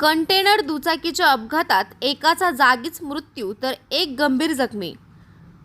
Container दुचाकीच्या अपघातात एकाचा जागीच मृत्यू तर एक गंभीर जखमी.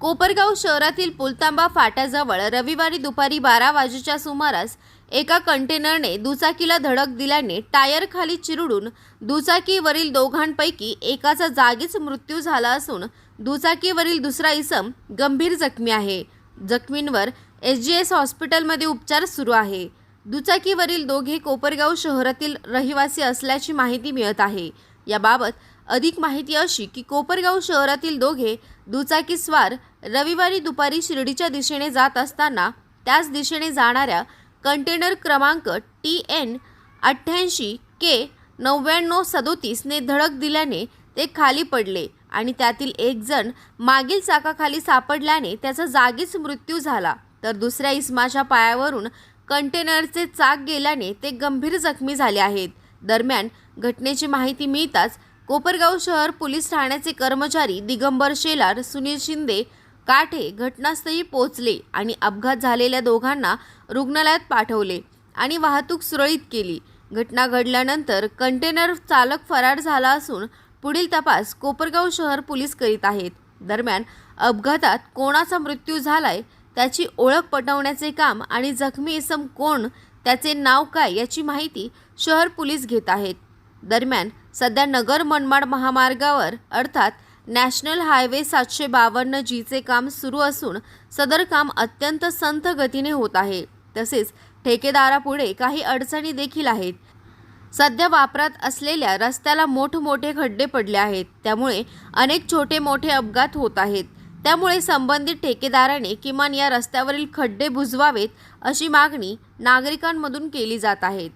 कोपरगाव शहरातील पुलतांबा फाट्याजवळ रविवारी दुपारी बारा वाजेच्या सुमारास एका कंटेनरने दुचाकीला धडक दिल्याने टायर खाली चिरडून दुचाकीवरील दोघांपैकी एकाचा जागीच मृत्यू झाला असून दुचाकीवरील दुसरा इसम गंभीर जखमी आहे. जखमींवर एस जी एस हॉस्पिटलमध्ये उपचार सुरू आहे. दुचाकीवरील दोघे कोपरगाव शहरातील रहिवासी असल्याची माहिती मिळत आहे. याबाबत अधिक माहिती अशी की कोपरगाव शहरातील दोघे दुचाकीस्वार रविवारी दुपारी शिर्डीच्या दिशेने जात असताना त्याच दिशेने जाणाऱ्या कंटेनर क्रमांक टी एन अठ्ठ्याऐंशी के नव्याण्णव सदोतीसने धडक दिल्याने ते खाली पडले आणि त्यातील एक जण मागील चाकाखाली सापडल्याने त्याचा जागीच मृत्यू झाला. तर दुसऱ्या इस्माच्या पायावरून कंटेनरचे चाक गेल्याने ते गंभीर जखमी झाले आहेत. दरम्यान घटनेची माहिती मिळताच कोपरगाव शहर पोलीस ठाण्याचे कर्मचारी दिगंबर शेलार सुनील शिंदे काठे घटनास्थळी पोहोचले आणि अपघात झालेल्या दोघांना रुग्णालयात पाठवले आणि वाहतूक सुरळीत केली. घटना घडल्यानंतर कंटेनर चालक फरार झाला असून पुढील तपास कोपरगाव शहर पोलीस करीत आहेत. दरम्यान अपघातात कोणाचा मृत्यू झालाय त्याची ओळख पटवण्याचे काम आणि जखमी इसम कोण त्याचे नाव काय याची माहिती शहर पोलीस घेत आहेत. दरम्यान सध्या नगर मनमाड महामार्गावर अर्थात नॅशनल हायवे सातशे बावन्न जीचे काम सुरू असून सदर काम अत्यंत संथ गतीने होत आहे. तसेच ठेकेदारापुढे काही अडचणी देखील आहेत. सध्या वापरात असलेल्या रस्त्याला मोठमोठे खड्डे पडले आहेत. त्यामुळे अनेक छोटे मोठे अपघात होत आहेत. त्यामुळे संबंधित ठेकेदाराने किमान या रस्त्यावरील खड्डे बुजवावेत अशी मागणी नागरिकांमधून केली जात आहे.